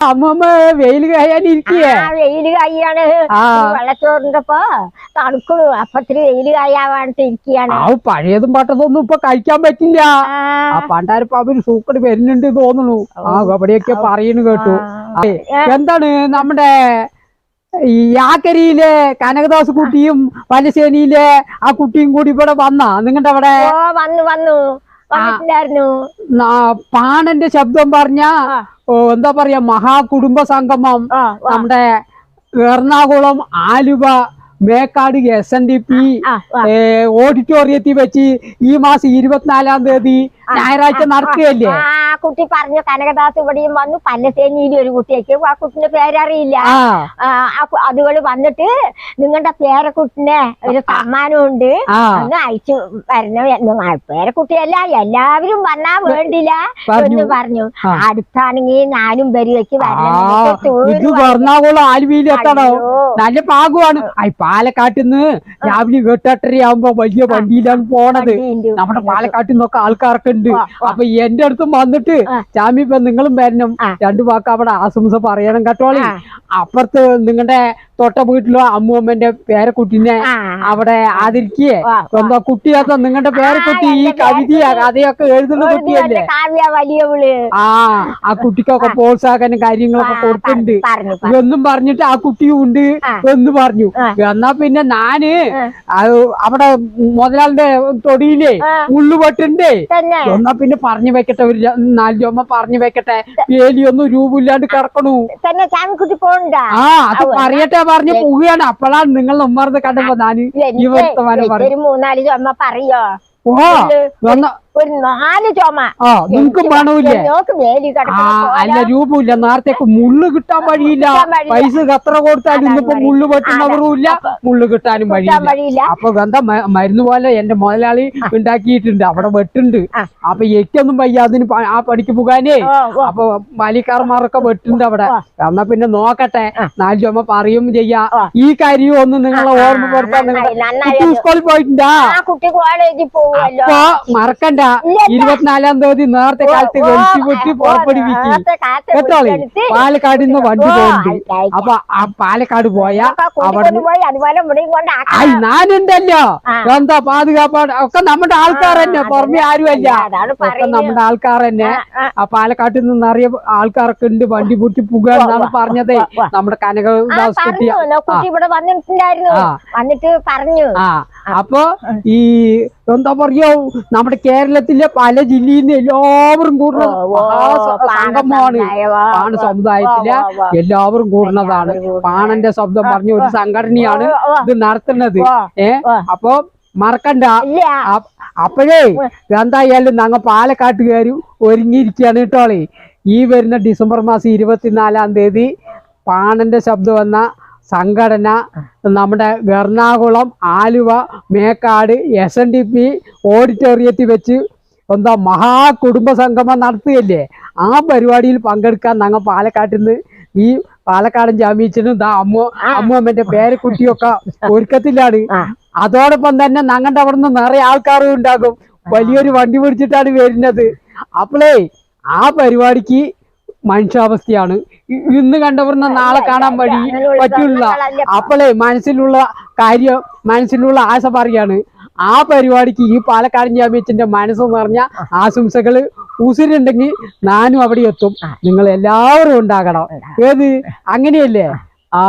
അമ്മമ്മ വെയിൽ കായാനിരിക്കേ. വെയിൽ കായാണ്. വെള്ളച്ചോറിന്റെപ്പോ തണുക്കണു. അപ്പൊ ഇത്തിരി വെയിൽ കയ്യാവാണ്ട് ഇരിക്കുകയാണ് ആ പഴയതും പട്ടതൊന്നും ഇപ്പൊ കഴിക്കാൻ പറ്റില്ല. ആ, പണ്ടാരപ്പ അവർ സൂക്കട് വരുന്നുണ്ട് തോന്നുന്നു ആ അവിടെയൊക്കെ പറയുന്നു കേട്ടു. എന്താണ് നമ്മുടെ ഈ യാക്കരിയിലെ കനകദാസ് കുട്ടിയും പലശ്ശേനിയിലെ ആ കുട്ടിയും കൂടി ഇവിടെ വന്നാ? നിങ്ങളുടെ അവിടെ? വന്നു വന്നു. പാണന്റെ ശബ്ദം പറഞ്ഞ എന്താ പറയാ മഹാകുടുംബ സംഗമം നമ്മുടെ Ernakulam Aluva Mekkad S N D P. ഓഡിറ്റോറിയത്തിൽ വെച്ച് ഈ മാസം ഇരുപത്തിനാലാം തീയതി ഞായറാഴ്ച നടക്കുകയല്ലേ? ആ കുട്ടി പറഞ്ഞു കനകദാസ് ഇവിടെയും വന്നു. പല്ലശ്ശേനിയിലും ഒരു കുട്ടിയൊക്കെ. ആ കുട്ടിന്റെ പേരറിയില്ല. അതുപോലെ വന്നിട്ട് നിങ്ങളുടെ പേരക്കുട്ടിനെ ഒരു സമ്മാനം ഉണ്ട് ഒന്ന് അയച്ചു വരണം. പേരക്കുട്ടിയല്ല എല്ലാവരും വന്നാ വേണ്ടില്ല. എന്ന് പറഞ്ഞു. അടുത്താണെങ്കിൽ ഞാനും ബരിവയ്ക്ക് എറണാകുളം ആലുവയിൽ നല്ല പാകമാണ്. പാലക്കാട്ടിൽ നിന്ന് രാവിലെ എട്ടെട്ടരയാകുമ്പോ വലിയ വണ്ടിയിലാണ് പോണത്. നമ്മുടെ പാലക്കാട്ടിൽ നിന്നൊക്കെ ആൾക്കാരൊക്കെ ഉണ്ട്. അപ്പൊ എന്റെ അടുത്തും വന്നിട്ട് ചാമി ഇപ്പൊ നിങ്ങളും വരണം. രണ്ടു വാക്ക് അവിടെ ആശംസ പറയണം കേട്ടോളി. അപ്പുറത്ത് നിങ്ങളുടെ തൊട്ട വീട്ടിലോ അമ്മൂമ്മന്റെ പേരക്കുട്ടിനെ അവിടെ ആദരിക്കേ. സ്വന്തം. എന്താ കുട്ടിയാത്ത നിങ്ങളുടെ പേരക്കുട്ടി ഈ കവിതയാ കഥയൊക്കെ എഴുതുന്ന കുട്ടിയല്ലേ? ആ ആ കുട്ടിക്കൊക്കെ പ്രോത്സാഹനം കാര്യങ്ങളൊക്കെ കൊടുത്തിട്ടുണ്ട് പറഞ്ഞു പറഞ്ഞിട്ട് ആ കുട്ടിയും ഉണ്ട് എന്ന് പറഞ്ഞു. എന്നാ പിന്നെ ഞാൻ അവിടെ മുതലാളിന്റെ തൊടിയിലേ തന്നെ. എന്നാ പിന്നെ പറഞ്ഞു വെക്കട്ടെ ഒരു നാല് ചുമ പറഞ്ഞു വെക്കട്ടെ. വേലിയൊന്നും രൂപമില്ലാണ്ട് കിടക്കണു തന്നെ ചാമിക്കുട്ടി പോണ്ട ആ അത് പറയട്ടെ പറഞ്ഞു പോവുകയാണ്. അപ്പോഴാണ് നിങ്ങൾ ഉമ്മർന്ന് കണ്ടപ്പോ ഞാൻ ഈ വർത്തമാനം പറയും മൂന്നാൽ ചുമ പറയോ? ഓ ഒരു നാല് ചുമ. ആ നിങ്ങക്ക് വേണമില്ലേ നോക്ക് വേലി ആ അല്ല രൂപമില്ല നേരത്തേക്ക് മുള്ളു കിട്ടാൻ വഴിയില്ല. പൈസ കത്ര കൊടുത്താലും ഇന്നിപ്പോ. മുള്ളു പറ്റുന്നവരും ഇല്ല മുള്ളു കിട്ടാനും വഴിയില്ല. അപ്പൊ എന്താ മരുന്ന് പോലെ എന്റെ മുതലാളി ഉണ്ടാക്കിയിട്ടുണ്ട്. അവിടെ വെട്ടുണ്ട്. അപ്പൊ എനിക്കൊന്നും വയ്യ അതിന് ആ പണിക്ക് പോകാനേ. അപ്പൊ മാലിക്കാർമാരൊക്കെ വെട്ടുണ്ട് അവിടെ. എന്നാ പിന്നെ നോക്കട്ടെ. നാല് ചുമ പറയും ചെയ്യാ. ഈ കാര്യം ഒന്ന് നിങ്ങളെ ഓർമ്മപ്പെടുത്താൻ സ്കൂളിൽ പോയിട്ടുണ്ടാ? അപ്പൊ മറക്കണ്ട. ഇരുപത്തിനാലാം തീയതി നേരത്തെ കാലത്ത് വെളിച്ചു പൊട്ടി പുറപ്പെടുവിക്കും. കേട്ടോളി പാലക്കാട് നിന്ന് വണ്ടി പോയി പോകുന്നുണ്ട്. അപ്പൊ ആ പാലക്കാട് പോയാ അവിടെ ഞാനുണ്ടല്ലോ. എന്താ പാതുകാപ്പാട്? ഒക്കെ നമ്മുടെ ആൾക്കാർ തന്നെ പുറമെ ആരുമല്ല ഒക്കെ നമ്മുടെ ആൾക്കാർ തന്നെ. ആ, പാലക്കാട്ടിൽ നിന്ന് നിറയെ ആൾക്കാരൊക്കെ ഉണ്ട് വണ്ടി പൂട്ടി പുക എന്നാണ് പറഞ്ഞതേ. നമ്മുടെ കനകദാസ് കുട്ടി. ഇവിടെ വന്നിട്ടുണ്ടായിരുന്നു. വന്നിട്ട് പറഞ്ഞു. ആ. അപ്പൊ ഈ എന്താ പറയാ നമ്മുടെ കേരളത്തിലെ പല ജില്ലയിൽ നിന്ന് എല്ലാവരും കൂടുന്ന സംഘമാണ് പാണ സമുദായത്തിലെ. എല്ലാവരും കൂടുന്നതാണ്. പാണന്റെ ശബ്ദം പറഞ്ഞ ഒരു സംഘടനയാണ്. ഇത് നടത്തുന്നത്. ഏ? അപ്പൊ മറക്കണ്ട. അപ്പോഴേ എന്തായാലും ഞങ്ങ പാലക്കാട്ടുകാരും ഒരുങ്ങിയിരിക്കുകയാണ് കേട്ടോളേ ഈ വരുന്ന ഡിസംബർ മാസം ഇരുപത്തിനാലാം തീയതി പാണന്റെ ശബ്ദം എന്ന സംഘടന നമ്മുടെ Ernakulam Aluva Mekkad S N D P ഓഡിറ്റോറിയത്തിൽ വെച്ച് എന്താ മഹാ കുടുംബ സംഗമം നടത്തുകയല്ലേ? ആ പരിപാടിയിൽ പങ്കെടുക്കാൻ ഞങ്ങൾ പാലക്കാട്ടിൽ നിന്ന് ഈ പാലക്കാടൻ ജാമ്യച്ചനും ദാ അമ്മ അമ്മൂമ്മന്റെ പേരക്കുട്ടിയൊക്കെ ഒരുക്കത്തിലാണ്. അതോടൊപ്പം തന്നെ ഞങ്ങളുടെ അവിടെ നിന്ന് നിറയെ ആൾക്കാരും ഉണ്ടാകും. വലിയൊരു വണ്ടി പിടിച്ചിട്ടാണ് വരുന്നത്. അപ്പോളേ ആ പരിപാടിക്ക് മനുഷ്യാവസ്ഥയാണ്. ഇന്ന് കണ്ടവർന്ന് നാളെ കാണാൻ വഴി പറ്റില്ല. അപ്പോളേ മനസ്സിലുള്ള കാര്യം മനസ്സിലുള്ള ആശ പറയാണ് ആ പരിപാടിക്ക് ഈ പാലക്കാടൻ ജാമ്യത്തിന്റെ മനസ്സ് നിറഞ്ഞ ആശംസകൾ ഉസിരുണ്ടെങ്കിൽ നാനും അവിടെ എത്തും. നിങ്ങൾ എല്ലാവരും ഉണ്ടാകണം. ഏത്? അങ്ങനെയല്ലേ? ആ.